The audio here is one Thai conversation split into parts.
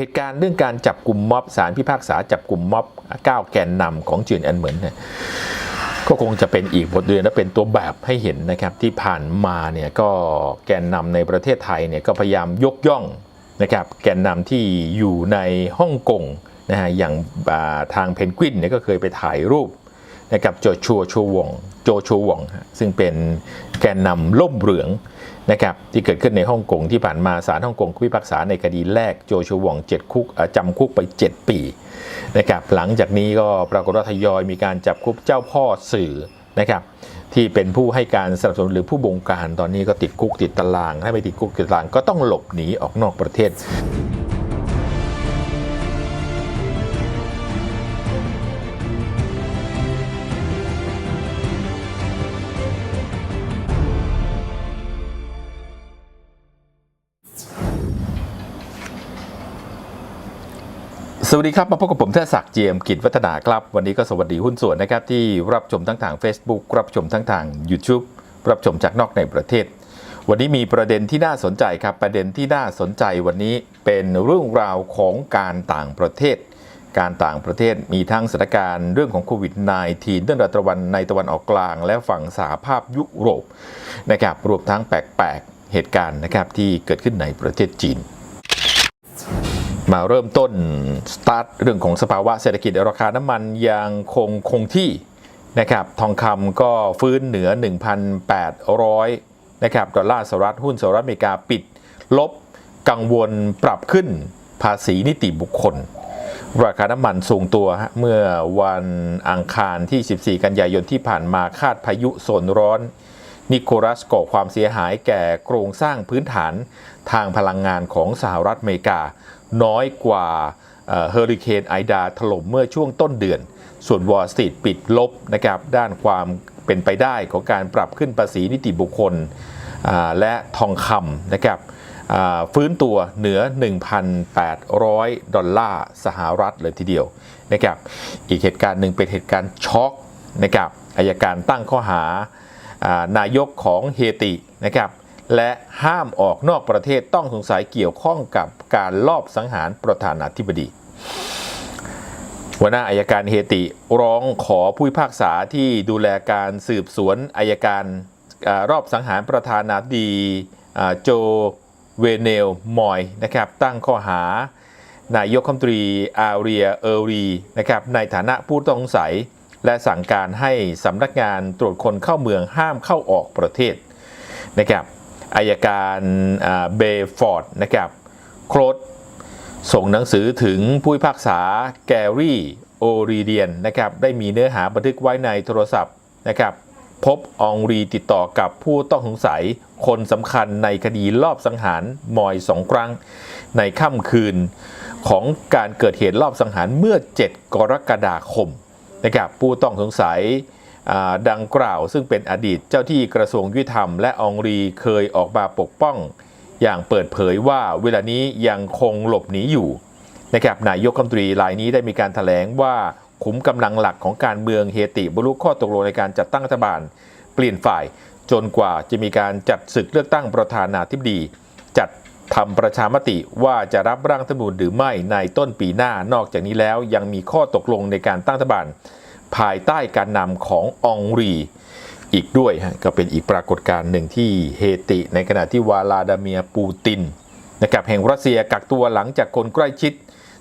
เหตุการณ์เรื่องการจับกลุ่มม็อบสารพิพากษาจับกลุ่มม็อบ9แกนนำของจีนอันเหมือนเนี่ยก็คงจะเป็นอีกบทเรียนและเป็นตัวแบบให้เห็นนะครับที่ผ่านมาเนี่ยก็แกนนำในประเทศไทยเนี่ยก็พยายามยกย่องนะครับแกนนำที่อยู่ในฮ่องกงนะฮะอย่างาทางเพนกวินเนี่ยก็เคยไปถ่ายรูปนะครับโจชัวชัววงโจชัววงซึ่งเป็นแกนนำล่มเหลือง นะครับที่เกิดขึ้นในฮ่องกงที่ผ่านมาศาลฮ่องกงพิพากษาในคดีแรกโจชัววงเจ็ดคุกจำคุกไป 7 ปีนะครับหลังจากนี้ก็ปรากฏว่าทยอยมีการจับคุกเจ้าพ่อสื่อนะครับที่เป็นผู้ให้การสนับสนุนหรือผู้บงการตอนนี้ก็ติดคุกติดตาราง ถ้าไม่ติดคุกติดตารางก็ต้องหลบหนีออกนอกประเทศ วัสดีครับ มาพบกับผมเทศศักดิ์เจียมกิจวัฒนาครับ วันนี้ก็สวัสดีหุ้นส่วนนะครับ ที่รับชมทั้งทาง Facebook รับชมทั้งทาง YouTube รับชมจากนอกในประเทศ วันนี้มีประเด็นที่น่าสนใจครับ ประเด็นที่น่าสนใจวันนี้เป็นเรื่องราวของการต่างประเทศ การต่างประเทศมีทั้งสถานการณ์เรื่องของโควิด -19 เรื่องตะวันในตะวันออกกลาง และฝั่งสหภาพยุโรปนะครับรวมทั้งแปลกๆเหตุการณ์นะครับที่เกิดขึ้นในประเทศจีน มาเริ่มต้นสตาร์ทเรื่องของสภาวะเศรษฐกิจราคาน้ำมันยังคงคงที่นะครับทองคำก็ฟื้นเหนือ 1,800นะครับดอลลาร์สหรัฐหุ้นสหรัฐอเมริกาปิด ลบกังวลปรับขึ้นภาษีนิติบุคคล ราคาน้ำมันสูงตัวเมื่อวันอังคารที่ 14 กันยายนที่ผ่านมาคาดพายุโซนร้อน นิโคลัสก่อความเสียหายแก่โครงสร้างพื้นฐานทางพลังงานของสหรัฐอเมริกา น้อยกว่าเฮอริเคนไอดาถล่มเมื่อช่วงต้นเดือน ส่วนวอลสตรีทปิดลบนะครับด้านความเป็นไปได้ของการปรับขึ้นภาษีนิติบุคคลและทองคำนะครับฟื้นตัวเหนือ 1,800 ดอลลาร์สหรัฐเลยทีเดียวนะครับอีกเหตุการณ์หนึ่งเป็นเหตุการณ์ช็อกนะครับอายการตั้งข้อหานายกของเฮตินะครับ และห้ามออกนอกประเทศต้องสงสัยเกี่ยวข้องกับการลอบสังหารประธานาธิบดีหัวหน้าอายการเฮติร้องขอผู้พิพากษาที่ดูแลการสืบสวนอายการอรอบสังหารประธานาธิบดีโจเวเนลมอยนะครับตั้งข้อหานายกรัฐมตรีอาเรียเออรีนะครับในฐานะผู้ต้องสงสัย และสั่งการให้สำนักงานตรวจคนเข้าเมืองห้ามเข้าออกประเทศนะครับ อายการเบฟอร์ดนะครับโครดส่งหนังสือถึงผู้พิพากษาแกรี่โอรีเดียนนะครับได้มีเนื้อหาบันทึกไว้ในโทรศัพท์นะครับพบอองรีติดต่อกับผู้ต้องสงสัยคนสำคัญในคดีลอบสังหารมอยสองครั้ง ในค่ำคืนของการเกิดเหตุลอบสังหารเมื่อ 7 กรกฎาคมนะครับผู้ต้องสงสัย ดังกล่าวซึ่งเป็นอดีตเจ้าที่กระทรวงยุติธรรมและองรีเคยออกมาปกป้อง อย่างเปิดเผยว่าเวลานี้ยังคงหลบหนีอยู่นะครับนายกรัฐมนตรีรายนี้ได้มีการถแถลงว่าขุมกำลังหลักของการเมืองเฮติบรรลุข้อตกลงในการจัดตั้งรัฐบาล เปลี่ยนฝ่ายจนกว่าจะมีการจัดศึกเลือกตั้งประธานาธิบดี จัดทำประชามติว่าจะรับร่างรัฐธรรมนูญหรือไม่ในต้นปีหน้านอกจากนี้แล้วยังมีข้อตกลงในการตั้งรัฐบาล ภายใต้การนำขององรีอีกด้วยฮะก็เป็นอีกปรากฏการณ์หนึ่งที่เฮติ ในขณะที่วาลาดาเมียปูตินนะครับแห่งรัสเซียกักตัวหลังจากคนใกล้ชิด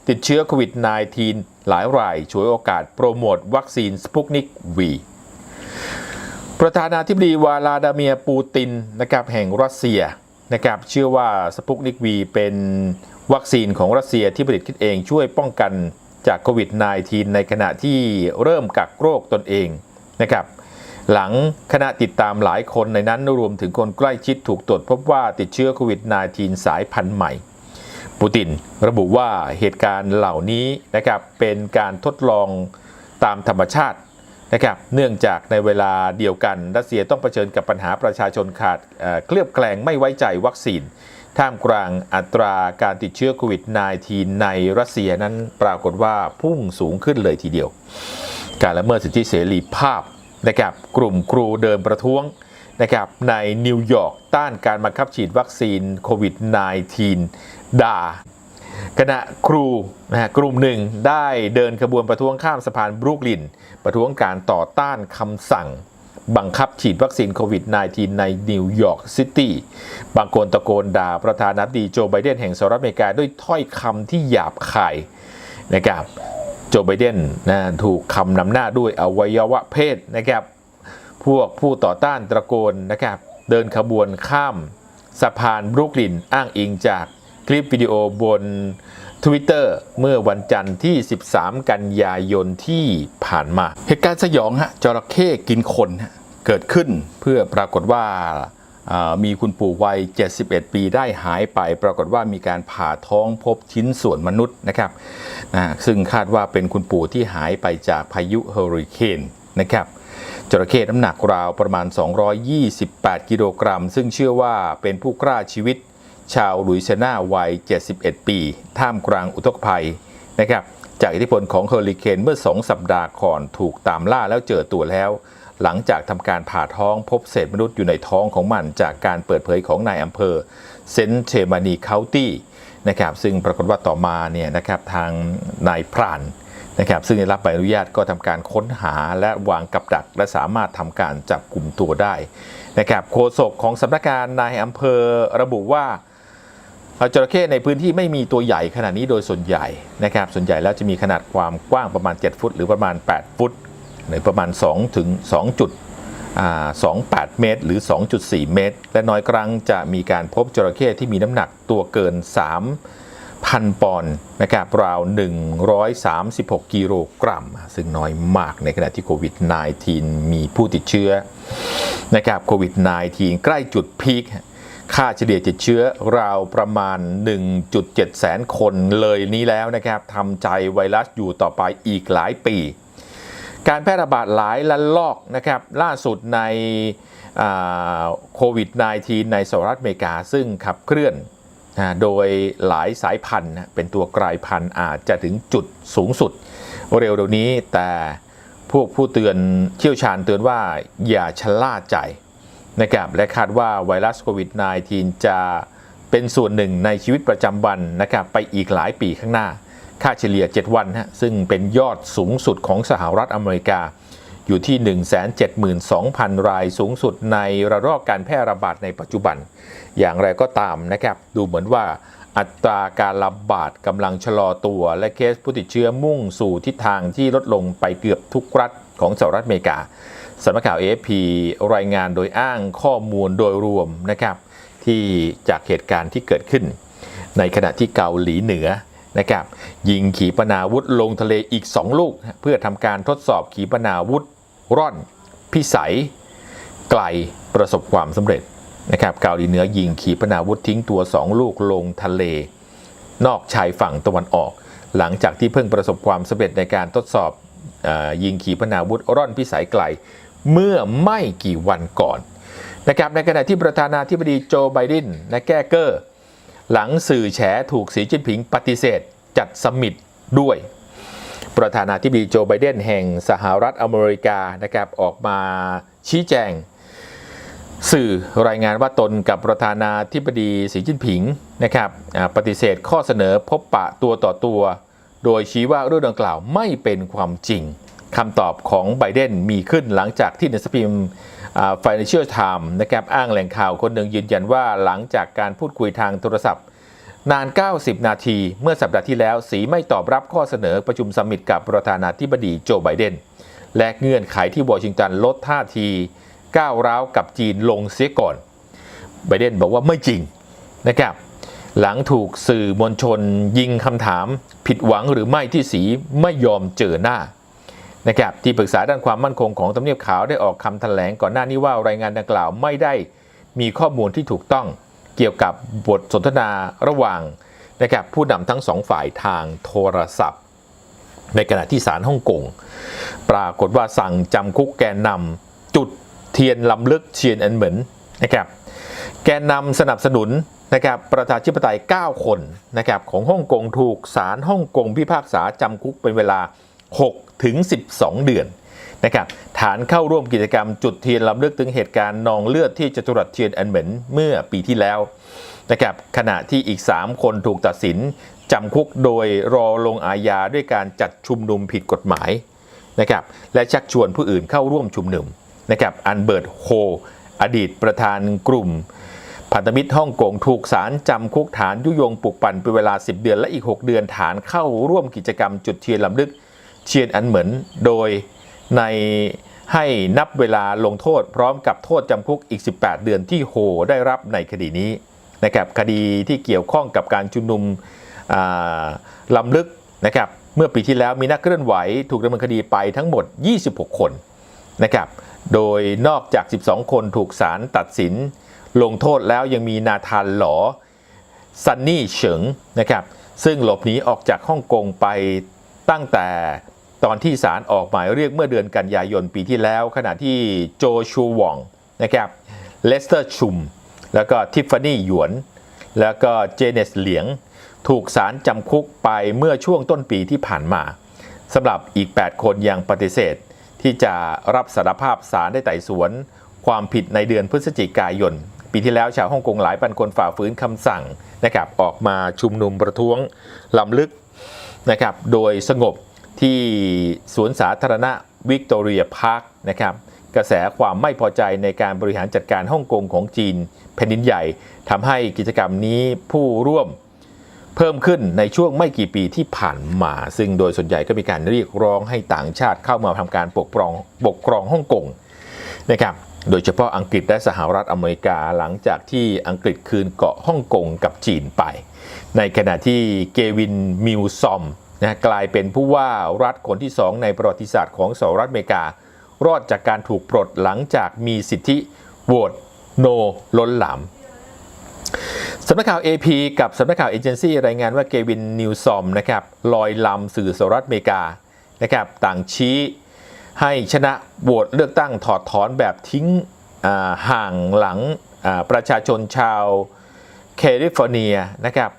ติดเชื้อโควิด -19 หลายรายฉวยโอกาสโปรโมทวัคซีนสปุกนิกวีประธานาธิบดีวาลาดาเมียปูตินนะครับแห่งรัสเซียนะครับเชื่อว่าสปุกนิกวีเป็นวัคซีนของรัสเซียที่ผลิตขึ้นเองช่วยป้องกัน จากโควิด -19 ในขณะที่เริ่มกักโรคตนเองนะครับ หลังคณะติดตามหลายคนในนั้นรวมถึงคนใกล้ชิดถูกตรวจพบว่าติดเชื้อโควิด -19 สายพันธุ์ใหม่ ปูตินระบุว่าเหตุการณ์เหล่านี้นะครับเป็นการทดลองตามธรรมชาตินะครับ เนื่องจากในเวลาเดียวกันรัสเซียต้องเผชิญกับปัญหาประชาชนขาดเอ่อเคลือบแคลงไม่ไว้ใจวัคซีน ท่ามกลางอัตราการติดเชื้อโควิด -19 ในรัสเซียนั้นปรากฏว่าพุ่งสูงขึ้นเลยทีเดียว การละเมิดสิทธิเสรีภาพนะครับกลุ่มครูเดินประท้วงนะครับในนิวยอร์กต้านการบังคับฉีดวัคซีนโควิด -19 ด่าขณะครูนะฮะกลุ่มหนึ่งได้เดินขบวนประท้วงข้ามสะพานบรูคลิน ประท้วงการต่อต้านคำสั่ง บังคับฉีดวัคซีนโควิด -19 ในนิวยอร์กซิตี้ บางคนตะโกนด่าประธานาธิบดีโจไบเดนแห่งสหรัฐอเมริกาด้วยถ้อยคำที่หยาบคายนะครับ โจไบเดนนะถูกคำนำหน้าด้วยอวัยวะเพศนะครับ พวกผู้ต่อต้านตะโกนนะครับ เดินขบวนข้ามสะพานบรูคลินอ้างอิงจากคลิปวิดีโอบน Twitter เมื่อวันจันทร์ที่ 13 กันยายนที่ผ่านมา เหตุการณ์สยองฮะจระเข้กินคนเกิดขึ้นเพื่อปรากฏว่าอ่ามีคุณปู่วัย 71 ปีได้หายไป ปรากฏว่ามีการผ่าท้องพบชิ้นส่วนมนุษย์นะครับนะซึ่งคาดว่าเป็นคุณปู่ที่หายไปจากพายุเฮอริเคนนะครับจระเข้น้ำหนักราวประมาณ 228 กิโลกรัม ซึ่งเชื่อว่าเป็นผู้กล้าชีวิต ชาวลุยเซียนาวัย 71 ปี ท่ามกลางอุทกภัยนะครับจากอิทธิพลของเฮอริเคนเมื่อ 2 สัปดาห์ก่อนถูกตามล่าแล้วเจอตัวแล้ว หลังจากทำการผ่าท้องพบเศษมนุษย์อยู่ในท้องของมันจากการเปิดเผยของนายอำเภอเซนเทมานีเคาตี้นะครับซึ่งปรากฏว่าต่อมาเนี่ยนะครับทางนายพรานนะครับซึ่งได้รับใบอนุญาตก็ทำการค้นหาและวางกับดัก และสามารถทำการจับกลุ่มตัวได้นะครับโฆษกของสำนักงานนายอำเภอระบุว่า จระเข้ในพื้นที่ไม่มีตัวใหญ่ขนาดนี้โดยส่วนใหญ่นะครับ ส่วนใหญ่แล้วจะมีขนาดความกว้างประมาณ 7 ฟุต หรือประมาณ 8 ฟุต หรือประมาณ2ถึง2จุดอ่า28 เมตร หรือ 2.4 เมตร และน้อยครั้งจะมีการพบจระเข้ที่มีน้ำหนักตัวเกิน 3,000 ปอนด์นะครับราว 136 กิโลกรัม ซึ่งน้อยมากในขณะที่โควิด -19 มีผู้ติดเชื้อนะครับโควิด -19 ใกล้จุดพีค ค่าเฉลี่ยติดเชื้อราวประมาณ 1.7 แสนคนเลยนี้แล้วนะครับทำใจไวรัสอยู่ต่อไปอีกหลายปี การแพร่ระบาดหลายละลอกนะครับล่าสุดในโควิด -19 ในสหรัฐอเมริกาซึ่งขับเคลื่อนโดยหลายสายพันธุ์เป็นตัวกลายพันธุ์อาจจะถึงจุดสูงสุด เร็วเดี๋ยวนี้แต่พวกผู้เตือนเชี่ยวชาญเตือนว่าอย่าชะล่าใจ นะครับและคาดว่าไวรัสโควิด -19 จะเป็นส่วนหนึ่งในชีวิตประจำวันนะครับไปอีกหลายปีข้างหน้า ค่าเฉลี่ย 7 วันฮะซึ่งเป็นยอดสูงสุดของสหรัฐอเมริกา อยู่ที่ 172,000 รายสูงสุดในระลอกการแพร่ระบาดในปัจจุบัน อย่างไรก็ตามนะครับ ดูเหมือนว่าอัตราการระบาดกำลังชะลอตัว และเคสผู้ติดเชื้อมุ่งสู่ทิศทางที่ลดลงไปเกือบทุกรัฐของสหรัฐอเมริกา สำนักข่าว AFP รายงานโดยอ้างข้อมูลโดยรวมนะครับที่จากเหตุการณ์ที่เกิดขึ้น ในขณะที่เกาหลีเหนือนะครับยิงขีปนาวุธลงทะเลอีก 2 ลูก เพื่อทำการทดสอบขีปนาวุธร่อน พิสัย ไกลประสบความสำเร็จนะครับเกาหลีเหนือยิงขีปนาวุธทิ้งตัว 2 ลูกลงทะเล นอกชายฝั่งตะวันออก หลังจากที่เพิ่งประสบความสำเร็จในการทดสอบอยิงขีปนาวุธร่อนพิสัยไกล เมื่อไม่กี่วันก่อนนะครับในขณะที่ประธานาธิบดีโจไบเดนและแก้เกอร์ หลังสื่อแฉถูกสีจิ้นผิงปฏิเสธ จัดสมิตด้วย ประธานาธิบดีโจไบเดนแห่งสหรัฐอเมริกานะครับออกมาชี้แจง สื่อรายงานว่าตนกับประธานาธิบดีสีจิ้นผิงนะครับปฏิเสธข้อเสนอพบปะตัวต่อตัว โดยชี้ว่าเรื่องดังกล่าวไม่เป็นความจริง คำตอบของไบเดนมีขึ้นหลังจากที่หนังสือพิมพ์อ่า Financial Times นะครับอ้างแหล่งข่าวคนหนึ่งยืนยันว่าหลังจากการพูดคุยทางโทรศัพท์ นาน 90 นาที เมื่อสัปดาห์ที่แล้ว สีไม่ตอบรับข้อเสนอประชุมสมมิตกับประธานาธิบดีโจไบเดนและเงื่อนไขที่วอชิงตันลดท่าทีก้าวร้าวกับจีนลงเสียก่อนไบเดนบอกว่าไม่จริงนะครับหลังถูกสื่อมวลชนยิงคำถาม ผิดหวังหรือไม่ที่สีไม่ยอมเจอหน้า นะครับที่ปรึกษาด้านความมั่นคงของทำเนียบขาวได้ออกคำแถลงก่อนหน้านี้ว่ารายงานดังกล่าวไม่ได้มีข้อมูลที่ถูกต้องเกี่ยวกับบทสนทนาระหว่างนะครับผู้นำทั้งสองฝ่ายทางโทรศัพท์ ในขณะที่ศาลฮ่องกงปรากฏว่าสั่งจำคุกแกนนำจุดเทียนลำลึกเชียนอันเหมือนนะครับแกนนำสนับสนุนนะครับประชาธิปไตย 9 คนนะครับของฮ่องกงถูกศาลฮ่องกงพิพากษาจำคุกเป็นเวลา 6 ถึง 12 เดือนนะครับฐานเข้าร่วมกิจกรรมจุดเทียนลำเลึกถึงเหตุการณ์นองเลือดที่จตุรัสเทียนอันเหมินเมื่อปีที่แล้วนะครับขณะที่อีก 3 คนถูกตัดสินจำคุกโดยรอลงอาญาด้วยการจัดชุมนุมผิดกฎหมายนะครับและชักชวนผู้อื่นเข้าร่วมชุมนุมนะครับอันเบิร์ตโฮอดีตประธานกลุ่ม พันธมิตรฮ่องกงถูกศาลจำคุกฐานยุยงปลุกปั่นเป็นเวลา 10 เดือนและอีก 6 เดือนฐานเข้าร่วมกิจกรรมจุดเทียนลำลึก เชียนอันเหมือนโดยในให้นับเวลาลงโทษพร้อมกับโทษจำคุกอีก 18 เดือนที่โฮได้รับในคดีนี้นะครับคดีที่เกี่ยวข้องกับการชุมนุมอ่าลำลึกนะครับเมื่อปีที่แล้วมีนักเคลื่อนไหวถูกดำเนินคดีไปทั้งหมด 26 คนนะครับโดยนอกจาก 12 คนถูกศาลตัดสิน ลงโทษแล้วยังมีนาธานหลอซันนี่เฉิงนะครับซึ่งหลบหนีออกจากฮ่องกงไปตั้งแต่ ตอนที่ศาลออกหมายเรียกเมื่อเดือนกันยายนปีที่แล้ว ขณะที่โจชูวองนะครับเลสเตอร์ชุม แล้วก็ทิฟฟานี่หยวน แล้วก็เจเนสเหลียง ถูกศาลจำคุกไปเมื่อช่วงต้นปีที่ผ่านมาสำหรับอีก 8 คนยังปฏิเสธ ที่จะรับสารภาพศาลได้ไต่สวน ความผิดในเดือนพฤศจิกายน ปีที่แล้วชาวฮ่องกงหลายพันคนฝ่าฝืนคำสั่งนะครับออกมาชุมนุมประท้วงลำลึกนะครับโดยสงบ ที่สวนสาธารณะวิกตอเรียพาร์คนะครับกระแสความไม่พอใจในการบริหารจัดการฮ่องกงของจีนแผ่นดินใหญ่ทำให้กิจกรรมนี้ผู้ร่วมเพิ่มขึ้นในช่วงไม่กี่ปีที่ผ่านมา ซึ่งโดยส่วนใหญ่ก็มีการเรียกร้องให้ต่างชาติเข้ามาทำการปกครองปกครองฮ่องกงนะครับโดยเฉพาะอังกฤษและสหรัฐอเมริกาหลังจากที่อังกฤษคืนเกาะฮ่องกงกับจีนไป ในขณะที่เกวินมิลซอม นะกลายเป็นผู้ว่ารัฐคนที่สองในประวัติศาสตร์ของสหรัฐอเมริการอดจากการถูกปลดหลังจากมีสิทธิโหวตโนล้นหลามสำนักข่าว AP กับสำนักข่าวเอเจนซี่รายงานว่าเกวินนิวซอมนะครับลอยลำสื่อสหรัฐอเมริกานะครับต่างชี้ให้ชนะโหวตเลือกตั้งถอดถอนแบบทิ้งห่างหลังประชาชนชาวแคลิฟอร์เนียนะครับ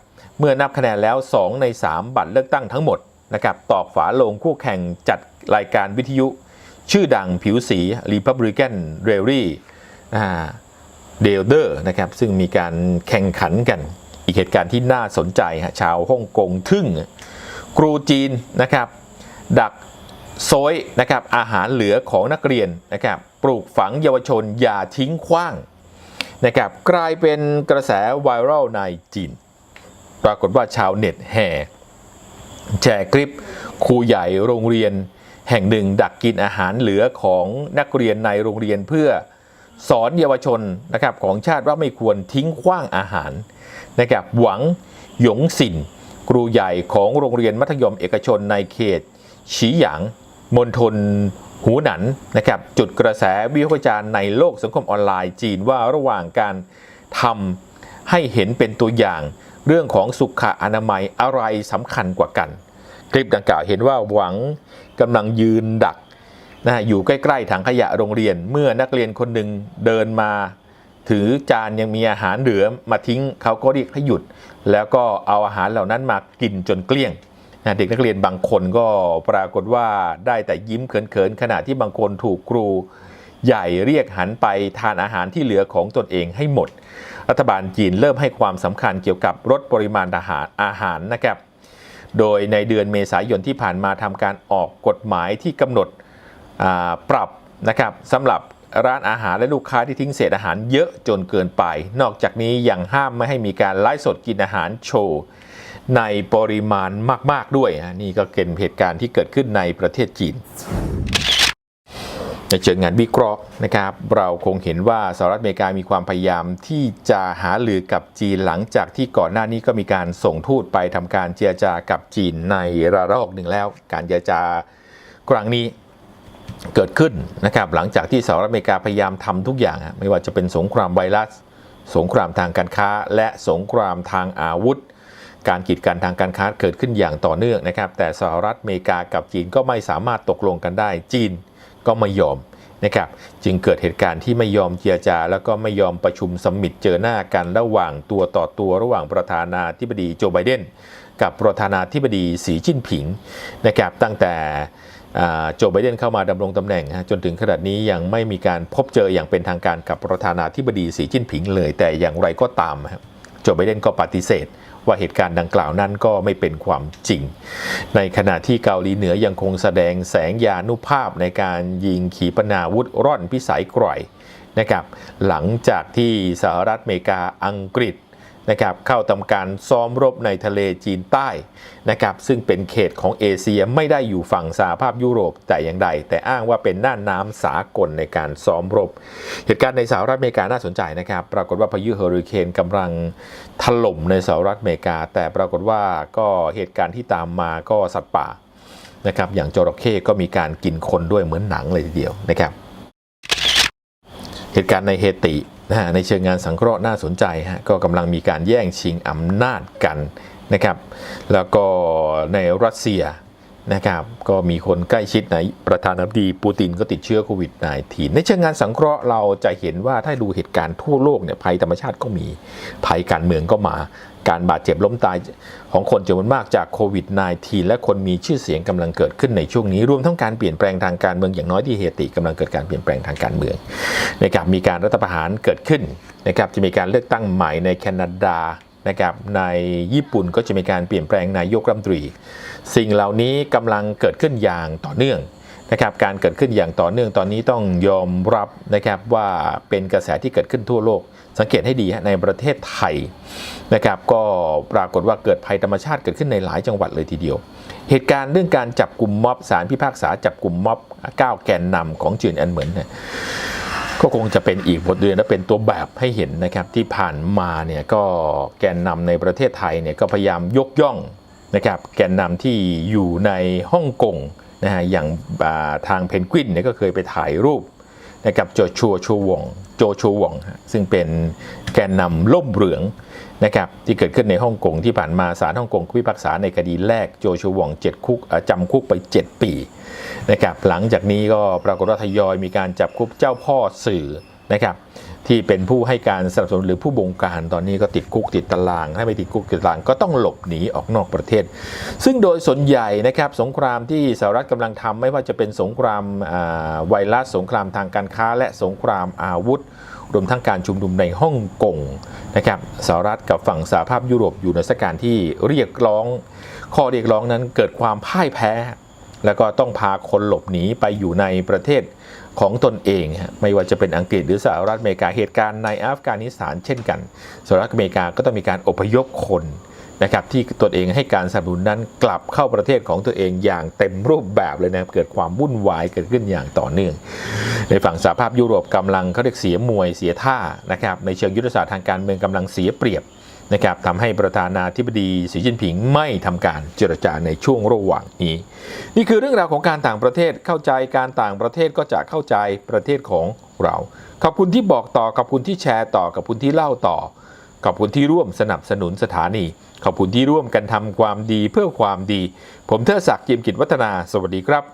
เมื่อนับคะแนนแล้ว 2 ใน 3 บัตรเลือกตั้งทั้งหมดนะครับตอกฝาลงคู่แข่งจัดรายการวิทยุ ชื่อดังผิวสี Republican r a l l y อ่เดลเดอร์นะครับซึ่งมีการแข่งขันกัน อีกเหตุการณ์ที่น่าสนใจฮะชาวฮ่องกงทึ่งครูจีนนะครับดักโซยนะครับอาหารเหลือของนักเรียนนะครับปลูกฝังเยาวชนอย่าทิ้งขว้างนะครับกลายเป็นกระแสไวรัลในจีน ปรากฏว่าชาวเน็ตแห่แชร์คลิปครูใหญ่โรงเรียนแห่งหนึ่งดักกินอาหารเหลือของนักเรียนในโรงเรียนเพื่อสอนเยาวชนนะครับของชาติว่าไม่ควรทิ้งขว้างอาหารนะครับหวังหยงสินครูใหญ่ของโรงเรียนมัธยมเอกชนในเขตฉีหยางมณฑลหูหนันนะครับจุดกระแสวิพากษ์วิจารณ์ในโลกสังคมออนไลน์จีนว่าระหว่างการทำให้เห็นเป็นตัวอย่าง เรื่องของสุขอนามัยอะไรสำคัญกว่ากัน คลิปดังกล่าวเห็นว่าหวังกำลังยืนดักนะฮะอยู่ใกล้ๆถังขยะโรงเรียน เมื่อนักเรียนคนหนึ่งเดินมา ถือจานยังมีอาหารเหลือมาทิ้งเขาก็เรียกให้หยุด แล้วก็เอาอาหารเหล่านั้นมากินจนเกลี้ยงนะเด็กนักเรียนบางคนก็ปรากฏว่าได้แต่ยิ้มเขินๆขณะที่บางคนถูกครู ใหญ่เรียกหันไปทานอาหารที่เหลือของตนเองให้หมด รัฐบาลจีนเริ่มให้ความสำคัญเกี่ยวกับลดปริมาณอาหารอาหารนะครับ โดยในเดือนเมษายนที่ผ่านมาทำการออกกฎหมายที่กำหนดปรับนะครับสำหรับร้านอาหารและลูกค้าที่ทิ้งเศษอาหารเยอะจนเกินไป นอกจากนี้ยังห้ามไม่ให้มีการไลฟ์สดกินอาหารโชว์ในปริมาณมาก ๆ ด้วย นี่ก็เป็นเหตุการณ์ที่เกิดขึ้นในประเทศจีน ในเชิงงานวิเคราะห์นะครับเราคงเห็นว่าสหรัฐอเมริกามีความพยายามที่จะหาหรือกับจีนหลังจากที่ก่อนหน้านี้ก็มีการส่งทูตไปทำการเจรจากับจีนในระลอกหนึ่งแล้ว การเจรจากรั้งนี้เกิดขึ้นนะครับหลังจากที่สหรัฐอเมริกาพยายามทำทุกอย่าง ไม่ว่าจะเป็นสงครามไวรัส สงครามทางการค้า และสงครามทางอาวุธ การกีดกันทางการค้าเกิดขึ้นอย่างต่อเนื่องนะครับแต่สหรัฐอเมริกากับจีนก็ไม่สามารถตกลงกันได้จีน ก็ไม่ยอมนะครับจึงเกิดเหตุการณ์ที่ไม่ยอมเจรจา แล้วก็ไม่ยอมประชุมสมมิตเจอหน้ากันระหว่างตัวต่อตัวระหว่างประธานาธิบดีโจไบเดนกับประธานาธิบดีสีจิ้นผิงนะครับตั้งแต่โจไบเดนเข้ามาดำรงตำแหน่งฮะจนถึงขนาดนี้ยังไม่มีการพบเจออย่างเป็นทางการกับประธานาธิบดีสีจิ้นผิงเลย แต่อย่างไรก็ตามโจไบเดนก็ปฏิเสธ ว่าเหตุการณ์ดังกล่าวนั้นก็ไม่เป็นความจริง ในขณะที่เกาหลีเหนือยังคงแสดงแสงยานุภาพในการยิงขีปนาวุธร่อนพิสัยกร่อยนะครับหลังจากที่สหรัฐอเมริกาอังกฤษ นะครับเข้าทำการซ้อมรบในทะเลจีนใต้นะครับซึ่งเป็นเขตของเอเชียไม่ได้อยู่ฝั่งสหภาพยุโรปแต่อย่างใด แต่อ้างว่าเป็นน่านน้ำสากลในการซ้อมรบ เหตุการณ์ในสหรัฐอเมริกาน่าสนใจนะครับปรากฏว่าพายุเฮอริเคนกำลังถล่มในสหรัฐอเมริกา แต่ปรากฏว่าก็เหตุการณ์ที่ตามมาก็สัตว์ป่านะครับอย่างจระเข้ก็มีการกินคนด้วยเหมือนหนังเลยทีเดียวนะครับ เหตุการณ์ในเฮตินะฮะในเชิงงานสังเคราะห์น่าสนใจฮะก็กำลังมีการแย่งชิงอำนาจกันนะครับ แล้วก็ในรัสเซียนะครับก็มีคนใกล้ชิดในประธานาธิบดีปูตินก็ติดเชื้อโควิด -19 ในเชิงงานสังเคราะห์เราจะเห็นว่าถ้าดูเหตุการณ์ทั่วโลกเนี่ยภัยธรรมชาติก็มีภัยการเมืองก็มา การบาดเจ็บล้มตายของคนจำนวนมากจากโควิด -19 และคนมีชื่อเสียงกำลังเกิดขึ้นในช่วงนี้ รวมทั้งการเปลี่ยนแปลงทางการเมืองอย่างน้อยที่เฮติกำลังเกิดการเปลี่ยนแปลงทางการเมืองนะครับมีการรัฐประหารเกิดขึ้นนะครับจะมีการเลือกตั้งใหม่ในแคนาดานะครับในญี่ปุ่นก็จะมีการเปลี่ยนแปลงนายกรัฐมนตรี สิ่งเหล่านี้กำลังเกิดขึ้นอย่างต่อเนื่องนะครับการเกิดขึ้นอย่างต่อเนื่องตอนนี้ต้องยอมรับนะครับว่าเป็นกระแสที่เกิดขึ้นทั่วโลก สังเกตให้ดีฮะในประเทศไทยนะครับก็ปรากฏว่าเกิดภัยธรรมชาติเกิดขึ้นในหลายจังหวัดเลยทีเดียว เหตุการณ์เรื่องการจับกลุ่มม็อบสารพิพากษาจับกลุ่มม็อบ9แกนนำของจีนอันเหมือนเนี่ยก็คงจะเป็นอีกบทเรียนและเป็นตัวแบบให้เห็นนะครับที่ผ่านมาเนี่ยก็แกนนำในประเทศไทยเนี่ยก็พยายามยกย่องนะครับแกนนำที่อยู่ในฮ่องกงนะฮะอย่างาทางเพนกวินเนี่ยก็เคยไปถ่ายรูป นะครับโจชัวชูวงโจชูวงซึ่งเป็นแกนนำล่มเหลืองนะครับที่เกิดขึ้นในฮ่องกงที่ผ่านมาศาลฮ่องกงพิพากษาในคดีแรกโจชูวงเจ็ดคุกจำคุกไป 7 ปีนะครับหลังจากนี้ก็ปรากฏว่าทยอยมีการจับคุกเจ้าพ่อสื่อนะครับ ที่เป็นผู้ให้การสนับสนุนหรือผู้บงการตอนนี้ก็ติดคุกติดตาราง ถ้าไม่ติดคุกติดตารางก็ต้องหลบหนีออกนอกประเทศ ซึ่งโดยส่วนใหญ่นะครับสงครามที่สหรัฐกำลังทำไม่ว่าจะเป็นสงครามาไวรัสสงครามทางการค้า และสงครามอาวุธ รวมทั้งการชุมนุมในฮ่องกงนะครับสหรัฐกับฝั่งสหภาพยุโรปอยู่ในสถานการณ์ที่เรียกร้อง ข้อเรียกร้องนั้นเกิดความพ่ายแพ้ แล้วก็ต้องพาคนหลบหนีไปอยู่ในประเทศ ของตนเองไม่ว่าจะเป็นอังกฤษหรือสหรัฐอเมริกาเหตุการณ์ในอัฟกานิสถานเช่นกันสหรัฐอเมริกาก็ต้องมีการอพยพคนนะครับที่ตนเองให้การสนับสนุนนั้นกลับเข้าประเทศของตัวเองอย่างเต็มรูปแบบเลยนะเกิดความวุ่นวายเกิดขึ้นอย่างต่อเนื่อง ในฝั่งสหภาพยุโรปกำลังเขาเรียกเสียมวยเสียท่านะครับในเชิงยุทธศาสตร์ทางการเมืองกำลังเสียเปรียบ นะครับทำให้ประธานาธิบดีสีจิ้นผิงไม่ทำการเจรจาในช่วงระหว่างนี้ นี่คือเรื่องราวของการต่างประเทศเข้าใจการต่างประเทศก็จะเข้าใจประเทศของเราขอบคุณที่บอกต่อขอบคุณที่แชร์ต่อขอบคุณที่เล่าต่อขอบคุณที่ร่วมสนับสนุนสถานี ขอบคุณที่ร่วมกันทำความดีเพื่อความดี ผมเทอศักดิ์จิมกิจวัฒนา สวัสดีครับ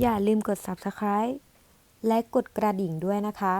อย่าลืมกด subscribe และกดกระดิ่งด้วยนะคะ